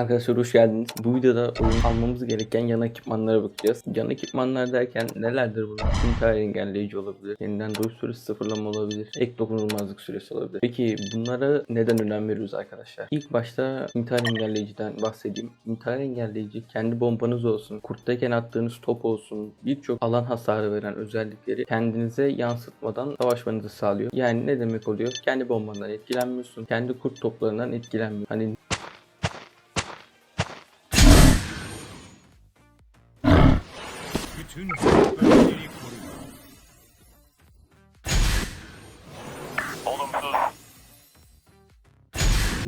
Arkadaşlar hoş geldiniz. Bu videoda oyun almamız gereken yan ekipmanlara bakacağız. Yan ekipmanlar derken nelerdir bunlar? İntihar engelleyici olabilir. Yeniden doğuş süresi sıfırlama olabilir. Ek dokunulmazlık süresi olabilir. Peki bunlara neden önem veriyoruz arkadaşlar? İlk başta intihar engelleyiciden bahsedeyim. İntihar engelleyici kendi bombanız olsun, kurttayken attığınız top olsun, birçok alan hasarı veren özellikleri kendinize yansıtmadan savaşmanızı sağlıyor. Yani ne demek oluyor? Kendi bombandan etkilenmiyorsun. Kendi kurt toplarından etkilenmiyorsun. Hani Bütün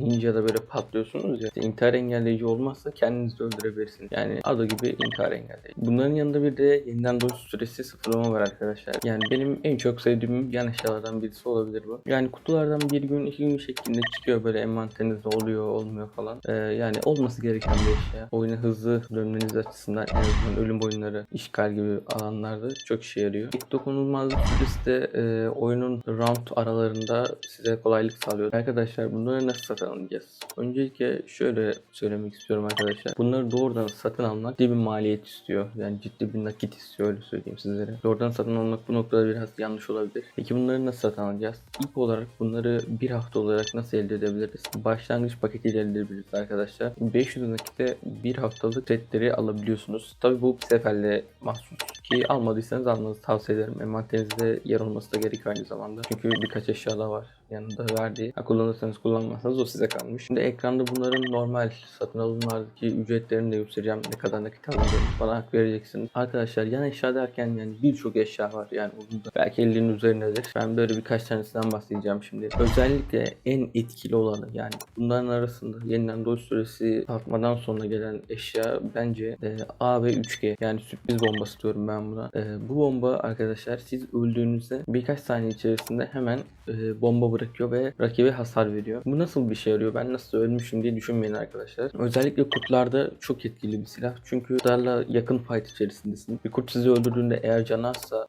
Ninja'da böyle patlıyorsunuz ya. İşte intihar engelleyici olmazsa kendinizi öldürebilirsiniz. Yani adı gibi intihar engelleyici. Bunların yanında bir de yeniden doğuş süresi sıfırlama var arkadaşlar. Yani benim en çok sevdiğim yan eşyalardan birisi olabilir bu. Yani kutulardan bir gün iki gün şeklinde çıkıyor böyle envanterinizde oluyor olmuyor falan. Ee, yani olması gereken bir eşya. Oyuna hızlı dönmeniz açısından en azından ölüm oyunları, işgal gibi alanlarda çok işe yarıyor. İlk dokunulmazlık süresi de e, oyunun round aralarında size kolaylık sağlıyor. Arkadaşlar bunları nasıl satın alacağız? Öncelikle şöyle söylemek istiyorum arkadaşlar. Bunları doğrudan satın almak ciddi bir maliyet istiyor. Yani ciddi bir nakit istiyor öyle söyleyeyim sizlere. Doğrudan satın almak bu noktada biraz yanlış olabilir. Peki bunları nasıl satın alacağız? İlk olarak bunları bir hafta olarak nasıl elde edebiliriz? Başlangıç paketiyle elde edebiliriz arkadaşlar. 500 nakitte bir haftalık setleri alabiliyorsunuz. Tabi bu seferle mahsus ki almadıysanız almanızı tavsiye ederim. Envanterinizde yer olması da gerekiyor aynı zamanda. Çünkü birkaç eşya da var yanında verdiği. Ha, kullanırsanız kullanmazsanız o size kalmış. Şimdi ekranda bunların normal satın alımlardaki ücretlerini de göstereceğim. Ne kadar nakit alındığını bana hak vereceksiniz. Arkadaşlar yan eşya derken yani birçok eşya var yani oyunda. Belki 50'nin üzerindedir. Ben böyle birkaç tanesinden bahsedeceğim şimdi. Özellikle en etkili olanı yani bunların arasında yeniden doğuş süresi artmadan sonra gelen eşya bence e, A ve 3G yani sürpriz bombası diyorum ben buna. E, bu bomba arkadaşlar siz öldüğünüzde birkaç saniye içerisinde hemen e, bomba bırakıyor ve rakibe hasar veriyor. Bu nasıl bir şey yarıyor? Ben nasıl ölmüşüm diye düşünmeyin arkadaşlar. Özellikle kurtlarda çok etkili bir silah. Çünkü kurtlarla yakın fight içerisindesin. Bir kurt sizi öldürdüğünde eğer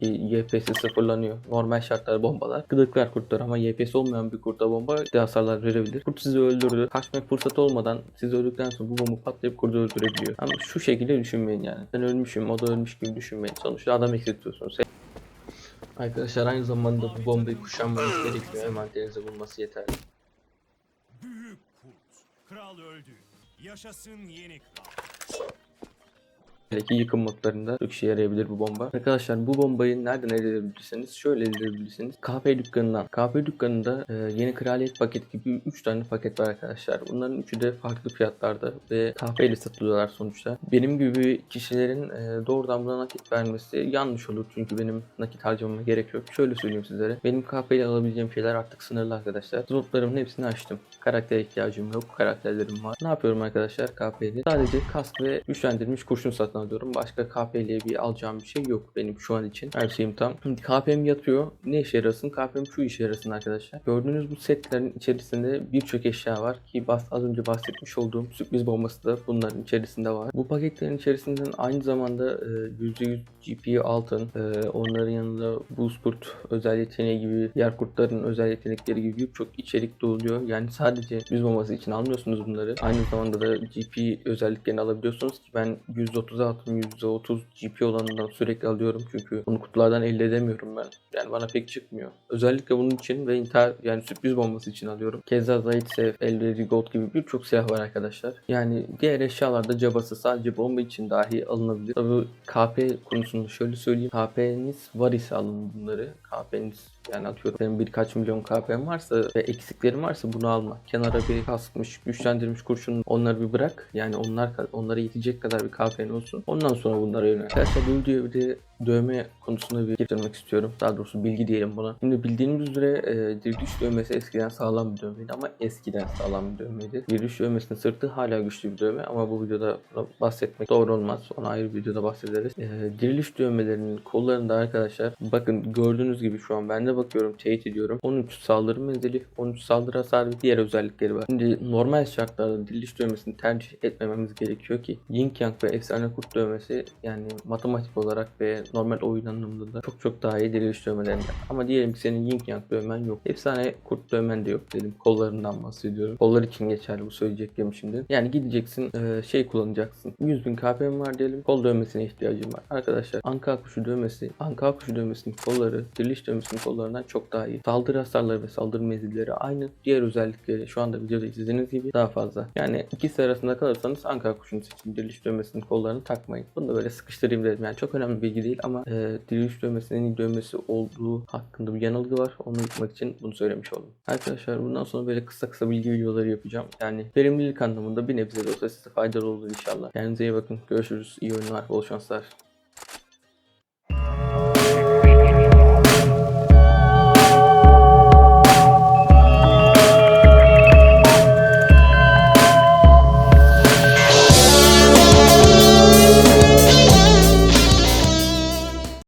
e, YP'si sıfırlanıyor. Normal şartlarda bombalar. Gıdıklar kurtlar ama YP'si olmayan bir kurta bomba de hasarlar verebilir. Kurt sizi öldürdü. Kaçma fırsatı olmadan siz öldükten sonra bu bomba patlayıp kurdu öldürebiliyor. Ama şu şekilde düşünmeyin yani. Ben ölmüşüm o da ölmüş gibi düşünmeyin. Sonuçta adam eksiltiyorsunuz. Arkadaşlar aynı zamanda bu bombayı kuşanmanız gerekiyor. Envanterinizde bulması yeterli. Büyük kurt. Kral öldü. Yaşasın yeni kral. Belki yıkım modlarında çok işe yarayabilir bu bomba. Arkadaşlar bu bombayı nereden elde edebilirsiniz? Şöyle elde edebilirsiniz. KP dükkanından. KP dükkanında e, yeni kraliyet paketi gibi 3 tane paket var arkadaşlar. Bunların üçü de farklı fiyatlarda ve ile satılıyorlar sonuçta. Benim gibi kişilerin e, doğrudan buna nakit vermesi yanlış olur. Çünkü benim nakit harcamama gerek yok. Şöyle söyleyeyim sizlere. Benim ile alabileceğim şeyler artık sınırlı arkadaşlar. Slotlarımın hepsini açtım. Karakter ihtiyacım yok. Karakterlerim var. Ne yapıyorum arkadaşlar ile? Sadece kask ve güçlendirilmiş kurşun satın alıyorum. Başka KP ile bir alacağım bir şey yok benim şu an için. Her şeyim tam. Şimdi KP'm yatıyor. Ne işe yarasın? KP'm şu işe yarasın arkadaşlar. Gördüğünüz bu setlerin içerisinde birçok eşya var ki az önce bahsetmiş olduğum sürpriz bombası da bunların içerisinde var. Bu paketlerin içerisinden aynı zamanda e, %100 GP altın, e, onların yanında buz kurt özel yeteneği gibi, diğer kurtların özel yetenekleri gibi birçok içerik de oluyor. Yani sadece yüz bombası için almıyorsunuz bunları. Aynı zamanda da GP özelliklerini alabiliyorsunuz ki ben %30'a attım %30 GP olanından sürekli alıyorum çünkü bunu kutulardan elde edemiyorum ben. Yani bana pek çıkmıyor. Özellikle bunun için ve intihar yani sürpriz bombası için alıyorum. Keza Zayt Sef, Elveri Gold gibi birçok silah var arkadaşlar. Yani diğer eşyalarda cabası sadece bomba için dahi alınabilir. Tabi KP konusunda şöyle söyleyeyim. KP'niz var ise alın bunları. KP'niz yani atıyorum benim birkaç milyon KP'm varsa ve eksiklerim varsa bunu alma. Kenara bir kaskmış, güçlendirilmiş kurşun onları bir bırak. Yani onlar onlara yetecek kadar bir KP'n olsun. Ondan sonra bunlara yönel. Arkadaşlar bu videoya bir de dövme konusunda bir getirmek istiyorum. Daha doğrusu bilgi diyelim buna. Şimdi bildiğiniz üzere e, dirdiş dövmesi eskiden sağlam bir dövmeydi ama eskiden sağlam bir dövmeydi. Dirdiş dövmesinin sırtı hala güçlü bir dövme ama bu videoda bahsetmek doğru olmaz. Ona ayrı bir videoda bahsederiz. E, diriliş dövmelerinin kollarında arkadaşlar bakın gördüğünüz gibi şu an ben de bakıyorum teyit ediyorum. 13 saldırı menzili, 13 saldırı hasarı ve diğer özellikleri var. Şimdi normal şartlarda diriliş dövmesini tercih etmememiz gerekiyor ki Yin Yang ve Efsane Kurt dövmesi yani matematik olarak ve normal oyun anlamında da çok çok daha iyi diriliş dövmelerinden. Ama diyelim ki senin yin yang dövmen yok. Efsane kurt dövmen de yok dedim. Kollarından bahsediyorum. Kollar için geçerli bu söyleyeceklerim şimdi. Yani gideceksin e, şey kullanacaksın. 100 bin KPM var diyelim. Kol dövmesine ihtiyacım var. Arkadaşlar anka kuşu dövmesi, anka kuşu dövmesinin kolları, diriliş dövmesinin kollarından çok daha iyi. Saldırı hasarları ve saldırı mezilleri aynı. Diğer özellikleri şu anda videoda izlediğiniz gibi daha fazla. Yani ikisi arasında kalırsanız anka kuşunu seçin. Diriliş dövmesinin kollarını takmayın. Bunu da böyle sıkıştırayım dedim. Yani çok önemli bilgi değil ama e, diriliş dövmesinin dövmesi olduğu hakkında bir yanılgı var. Onu yıkmak için bunu söylemiş oldum. Arkadaşlar bundan sonra böyle kısa kısa bilgi videoları yapacağım. Yani verimlilik anlamında bir nebze de olsa size faydalı olur inşallah. Kendinize iyi bakın. Görüşürüz. İyi oyunlar. Bol şanslar.